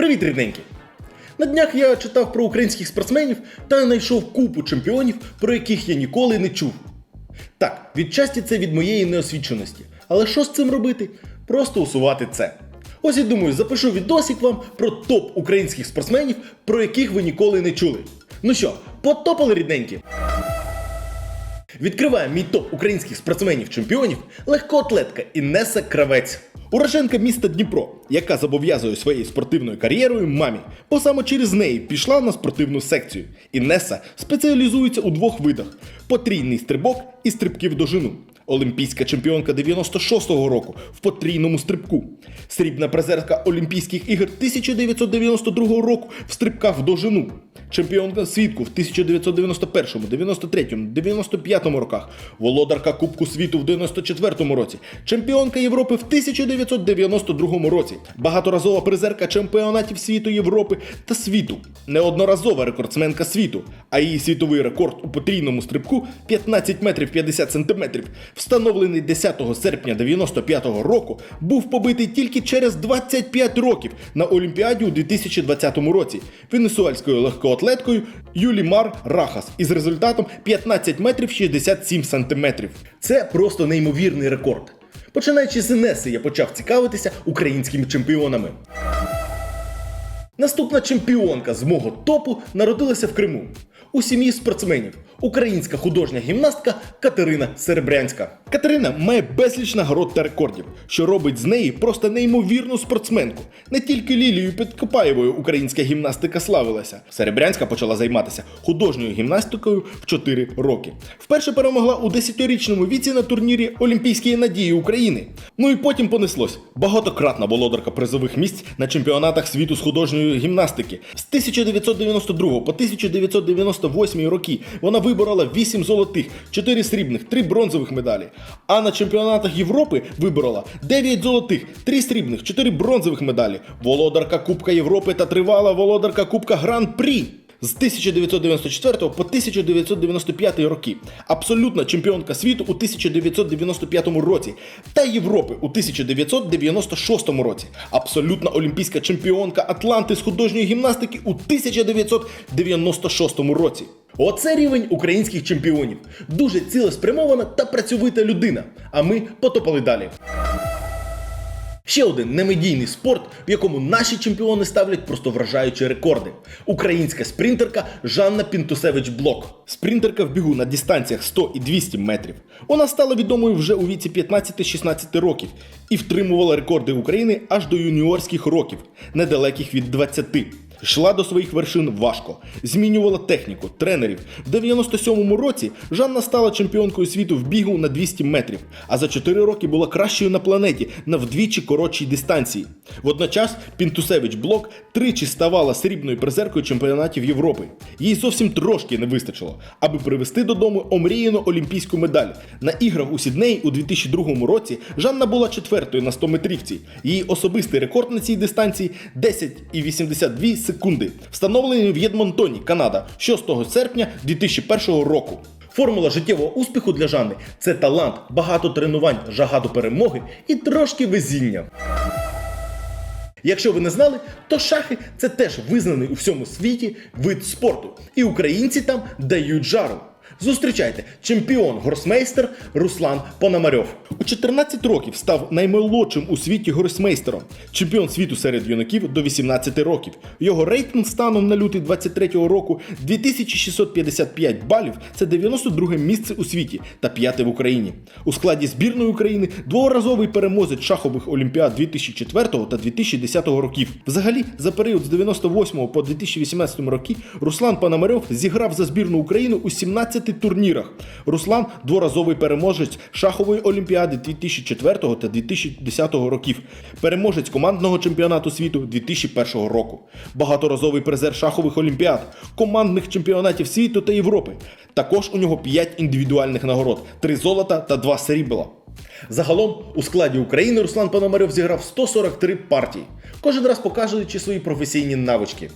Привіт, рідненькі! На днях я читав про українських спортсменів та знайшов купу чемпіонів, про яких я ніколи не чув. Так, відчасті це від моєї неосвіченості. Але що з цим робити? Просто усувати це. Ось я думаю, запишу відосик вам про топ українських спортсменів, про яких ви ніколи не чули. Ну що, потопали рідненькі? Відкриває мій топ українських спортсменів-чемпіонів легкоатлетка Інеса Кравець. Уроженка міста Дніпро, яка зобов'язує своєю спортивною кар'єрою мамі, бо саме через неї пішла на спортивну секцію. Інеса спеціалізується у двох видах: потрійний стрибок і стрибки в дожину. Олімпійська чемпіонка 96-го року в потрійному стрибку, срібна призерка Олімпійських ігор 1992 року в стрибках в дожину, чемпіонка світу в 1991, 93, 95 роках, володарка Кубку світу в 94 році, чемпіонка Європи в 1992 році, багаторазова призерка чемпіонатів світу Європи та світу, неодноразова рекордсменка світу, а її світовий рекорд у потрійному стрибку 15 метрів 50 сантиметрів, встановлений 10 серпня 95 року, був побитий тільки через 25 років на Олімпіаді у 2020 році венесуельською легкоатлеткою Юлімар Рахас із результатом 15 метрів 67 сантиметрів. Це просто неймовірний рекорд. Починаючи з Інеси, я почав цікавитися українськими чемпіонами. Наступна чемпіонка з мого топу народилася в Криму. У сім'ї спортсменів українська художня гімнастка Катерина Серебрянська. Катерина має безліч нагород та рекордів, що робить з неї просто неймовірну спортсменку. Не тільки Лілією Підкопаєвою українська гімнастика славилася. Серебрянська почала займатися художньою гімнастикою в 4 роки. Вперше перемогла у 10-річному віці на турнірі Олімпійської надії України. Ну і потім понеслось. Багатократна володарка призових місць на чемпіонатах світу з художньої гімнастики. З 1992 по 1998 роки вона виборола 8 золотих, 4 срібних, 3 бронзових медалі. А на чемпіонатах Європи виборола 9 золотих, 3 срібних, 4 бронзових медалі, володарка Кубка Європи та тривала володарка Кубка Гран-прі. З 1994 по 1995 роки, абсолютна чемпіонка світу у 1995 році та Європи у 1996 році, абсолютна олімпійська чемпіонка Атланти з художньої гімнастики у 1996 році. Оце рівень українських чемпіонів. Дуже цілеспрямована та працьовита людина. А ми потопали далі. Ще один немедійний спорт, в якому наші чемпіони ставлять просто вражаючі рекорди. Українська спринтерка Жанна Пінтусевич Блок. Спринтерка в бігу на дистанціях 100 і 200 метрів. Вона стала відомою вже у віці 15-16 років і втримувала рекорди України аж до юніорських років, недалеких від 20. Йшла до своїх вершин важко, змінювала техніку, тренерів. В 97-му році Жанна стала чемпіонкою світу в бігу на 200 метрів, а за 4 роки була кращою на планеті на вдвічі коротшій дистанції. Водночас Пінтусевич Блок тричі ставала срібною призеркою чемпіонатів Європи. Їй зовсім трошки не вистачило, аби привезти додому омріяну олімпійську медаль. На іграх у Сіднеї у 2002 році Жанна була четвертою на 100 метрівці. Її особистий рекорд на цій дистанції 10,82 секунди, встановлений в Єдмонтоні, Канада, 6 серпня 2001 року. Формула життєвого успіху для Жанни це талант, багато тренувань, жага до перемоги і трошки везіння. Якщо ви не знали, то шахи це теж визнаний у всьому світі вид спорту, і українці там дають жару. Зустрічайте чемпіон гросмейстер Руслан Пономарьов. У 14 років став наймолодшим у світі гросмейстером, чемпіон світу серед юнаків до 18 років. Його рейтинг станом на лютий 23-го року 2655 балів. Це 92 місце у світі та п'яте в Україні. У складі збірної України дворазовий переможець шахових олімпіад 2004 та 2010 років. Взагалі, за період з 98 по 2018 роки Руслан Пономарьов зіграв за збірну України у 17 турнірах. Руслан дворазовий переможець шахової олімпіади 2004 та 2010 років, переможець командного чемпіонату світу 2001 року, багаторазовий призер шахових олімпіад, командних чемпіонатів світу та Європи. Також у нього 5 індивідуальних нагород: 3 золота та 2 срібла. Загалом у складі України Руслан Пономарьов зіграв 143 партії, кожен раз показуючи свої професійні навички.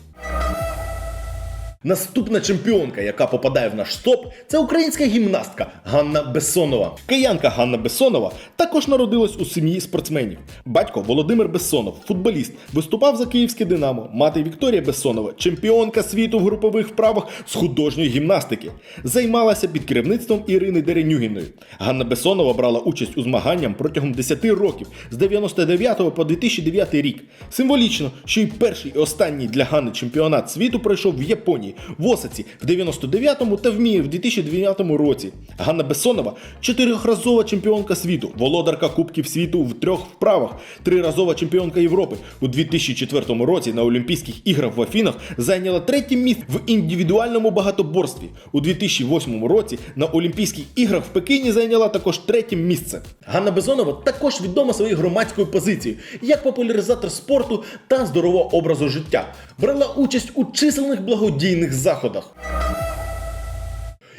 Наступна чемпіонка, яка попадає в наш топ, це українська гімнастка Ганна Бессонова. Киянка Ганна Бессонова також народилась у сім'ї спортсменів. Батько Володимир Бессонов, футболіст, виступав за київське Динамо. Мати Вікторія Бессонова, чемпіонка світу в групових вправах з художньої гімнастики. Займалася під керівництвом Ірини Деренюгіної. Ганна Бессонова брала участь у змаганням протягом 10 років з 99 по 2009 рік. Символічно, що і перший і останній для Ганни чемпіонат світу пройшов в Японії, в Осаці в 99-му та в Мії в 2009 році. Ганна Бессонова чотирьохразова чемпіонка світу, володарка Кубків світу в трьох вправах, триразова чемпіонка Європи. У 2004 році на Олімпійських іграх в Афінах зайняла третє місце в індивідуальному багатоборстві. У 2008 році на Олімпійських іграх в Пекіні зайняла також третє місце. Ганна Бессонова також відома своєю громадською позицією як популяризатор спорту та здорового образу життя. Брала участь у численних благодійних заходах.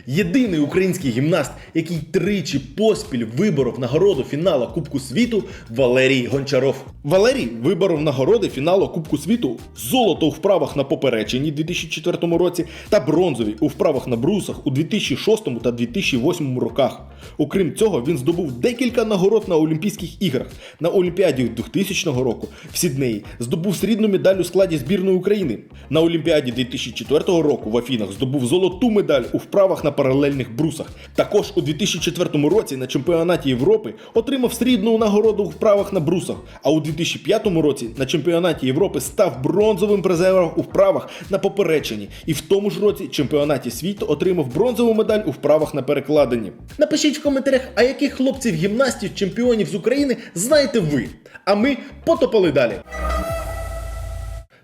Єдиний український гімнаст, який тричі поспіль виборов нагороду фіналу Кубку світу Валерій Гончаров. Валерій виборов нагороди фіналу Кубку світу золото у вправах на попереченні 2004 році та бронзові у вправах на брусах у 2006 та 2008 роках. Окрім цього, він здобув декілька нагород на Олімпійських іграх. На Олімпіаді 2000 року в Сіднеї здобув срібну медаль у складі збірної України. На Олімпіаді 2004 року в Афінах здобув золоту медаль у вправах на паралельних брусах. Також у 2004 році на чемпіонаті Європи отримав срібну нагороду у вправах на брусах. А у 2005 році на чемпіонаті Європи став бронзовим призером у вправах на попереченні. І в тому ж році чемпіонаті світу отримав бронзову медаль у вправах на перекладенні. Напишіть в коментарях, а яких хлопців гімнастів, чемпіонів з України знаєте ви. А ми потопали далі.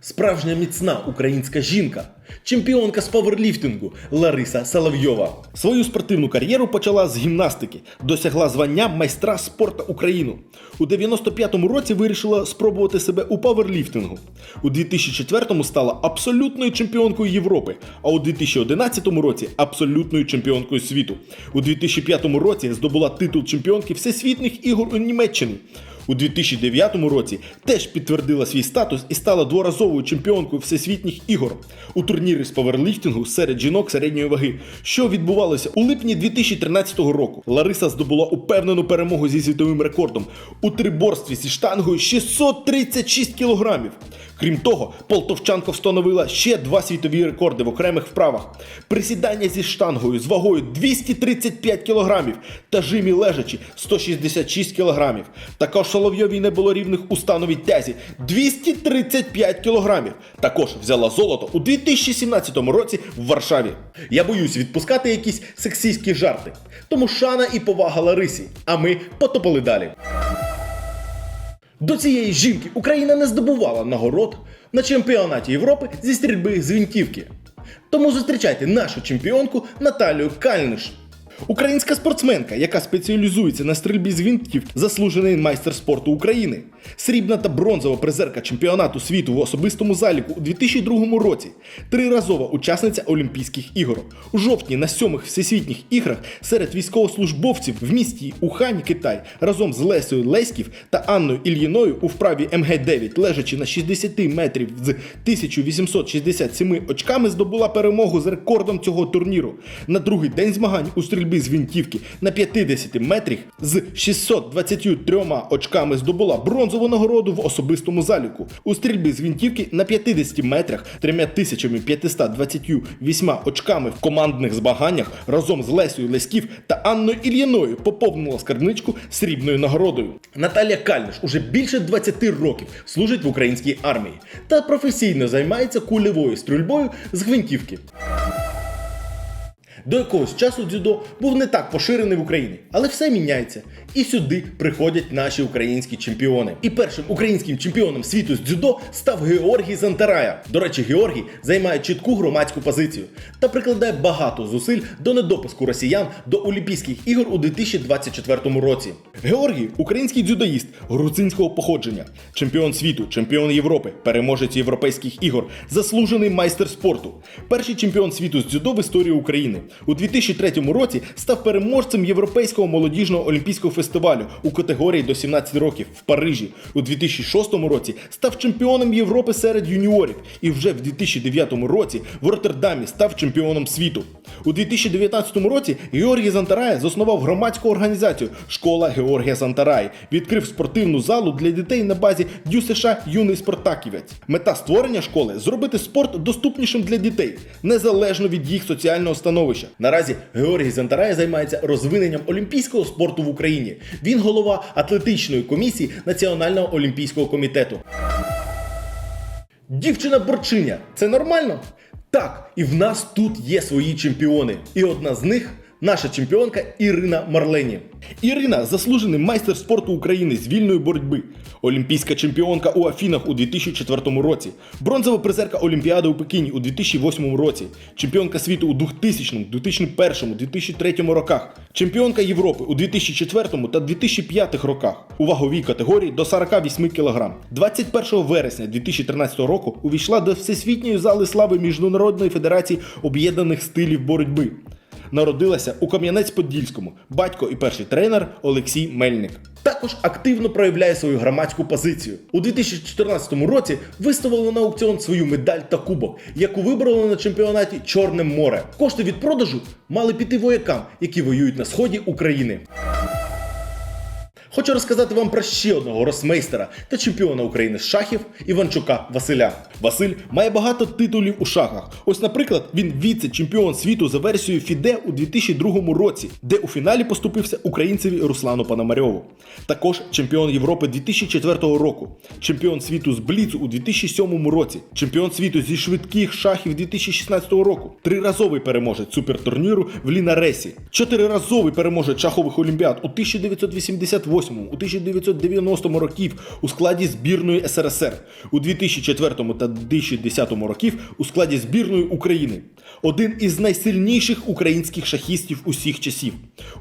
Справжня міцна українська жінка, чемпіонка з паверліфтингу Лариса Соловйова. Свою спортивну кар'єру почала з гімнастики, досягла звання майстра спорту України. У 95-му році вирішила спробувати себе у паверліфтингу. У 2004-му стала абсолютною чемпіонкою Європи, а у 2011 році абсолютною чемпіонкою світу. У 2005 році здобула титул чемпіонки всесвітніх ігор у Німеччині. У 2009 році теж підтвердила свій статус і стала дворазовою чемпіонкою всесвітніх ігор у турнірі з паверліфтингу серед жінок середньої ваги, що відбувалося у липні 2013 року. Лариса здобула упевнену перемогу зі світовим рекордом у триборстві зі штангою 636 кілограмів. Крім того, полтовчанка встановила ще два світові рекорди в окремих вправах: присідання зі штангою з вагою 235 кілограмів та жимі лежачі 166 кілограмів. Також Соловйовій не було рівних у становій тязі 235 кілограмів. Також взяла золото у 2017 році в Варшаві. Я боюсь відпускати якісь сексистські жарти. Тому шана і повага Ларисі. А ми потопали далі. До цієї жінки Україна не здобувала нагород на чемпіонаті Європи зі стрільби з гвинтівки. Тому зустрічайте нашу чемпіонку Наталію Кальниш. Українська спортсменка, яка спеціалізується на стрільбі з гвинтівки, заслужений майстер спорту України, срібна та бронзова призерка чемпіонату світу в особистому заліку у 2002 році, триразова учасниця Олімпійських ігор. У жовтні на сьомих всесвітніх іграх серед військовослужбовців в місті Ухань, Китай, разом з Лесею Леськів та Анною Ільїною у вправі МГ-9, лежачи на 60 метрів з 1867 очками, здобула перемогу з рекордом цього турніру. На другий день змагань у стрільбі з гвинтівки на 50 метрах з 623 очками здобула бронзову нагороду в особистому заліку. У стрільбі з гвинтівки на 50 метрах 3528 очками в командних змаганнях разом з Лесею Леськів та Анною Ільяною поповнила скарбничку срібною нагородою. Наталія Кальниш уже більше 20 років служить в українській армії та професійно займається кульовою стрільбою з гвинтівки. До якогось часу дзюдо був не так поширений в Україні, але все міняється. І сюди приходять наші українські чемпіони. І першим українським чемпіоном світу з дзюдо став Георгій Зантарая. До речі, Георгій займає чітку громадську позицію та прикладає багато зусиль до недопуску росіян до Олімпійських ігор у 2024 році. Георгій український дзюдоїст грузинського походження, чемпіон світу, чемпіон Європи, переможець європейських ігор, заслужений майстер спорту, перший чемпіон світу з дзюдо в історії України, У 2003 році став переможцем Європейського молодіжного олімпійського фестивалю у категорії до 17 років в Парижі. У 2006 році став чемпіоном Європи серед юніорів і вже в 2009 році в Роттердамі став чемпіоном світу. У 2019 році Георгій Зантарай заснував громадську організацію Школа Георгія Зантарай, відкрив спортивну залу для дітей на базі Дю США Юний Спартаківець. Мета створення школи зробити спорт доступнішим для дітей, незалежно від їх соціального становища. Наразі Георгій Зантарай займається розвиненням олімпійського спорту в Україні. Він голова атлетичної комісії Національного олімпійського комітету. Дівчина борчиня це нормально? Так, і в нас тут є свої чемпіони. І одна з них наша чемпіонка Ірина Марлені. Ірина заслужений майстер спорту України з вільної боротьби, олімпійська чемпіонка у Афінах у 2004 році, бронзова призерка Олімпіади у Пекіні у 2008 році, чемпіонка світу у 2000, 2001, 2003 роках, чемпіонка Європи у 2004 та 2005 роках у ваговій категорії до 48 кг. 21 вересня 2013 року увійшла до Всесвітньої зали слави Міжнародної федерації об'єднаних стилів боротьби. Народилася у Кам'янець-Подільському, батько і перший тренер Олексій Мельник. Також активно проявляє свою громадську позицію. У 2014 році виставили на аукціон свою медаль та кубок, яку вибрали на чемпіонаті Чорне море. Кошти від продажу мали піти воякам, які воюють на сході України. Хочу розказати вам про ще одного росмейстера та чемпіона України з шахів Іванчука Василя. Василь має багато титулів у шахах. Ось, наприклад, він віце-чемпіон світу за версією Фіде у 2002 році, де у фіналі поступився українцеві Руслану Пономарьову. Також чемпіон Європи 2004 року, чемпіон світу з Бліцу у 2007 році, чемпіон світу зі швидких шахів 2016 року, триразовий переможець супертурніру в Лінаресі, чотириразовий переможець шахових олімпіад у 1988 у 1990 років у складі збірної СРСР, у 2004 та 2010 років у складі збірної України. Один із найсильніших українських шахістів усіх часів.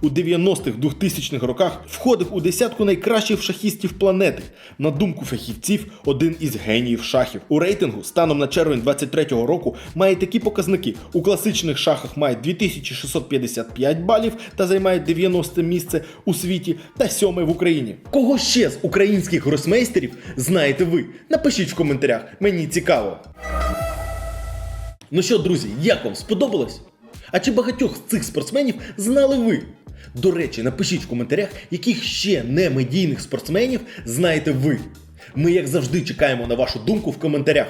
У 90-х 2000-х роках входив у десятку найкращих шахістів планети. На думку фахівців, один із геніїв шахів. У рейтингу станом на червень 23-го року має такі показники. У класичних шахах має 2655 балів та займає 90 місце у світі та 7 в Україні. Кого ще з українських гросмейстерів знаєте ви? Напишіть в коментарях, мені цікаво. Ну що, друзі, як вам сподобалось? А чи багатьох з цих спортсменів знали ви? До речі, напишіть в коментарях, яких ще не медійних спортсменів знаєте ви. Ми, як завжди, чекаємо на вашу думку в коментарях.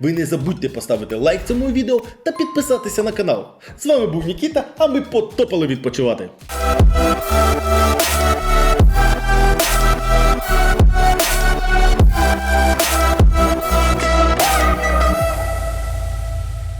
Ви не забудьте поставити лайк цьому відео та підписатися на канал. З вами був Нікіта, а ми потопали відпочивати.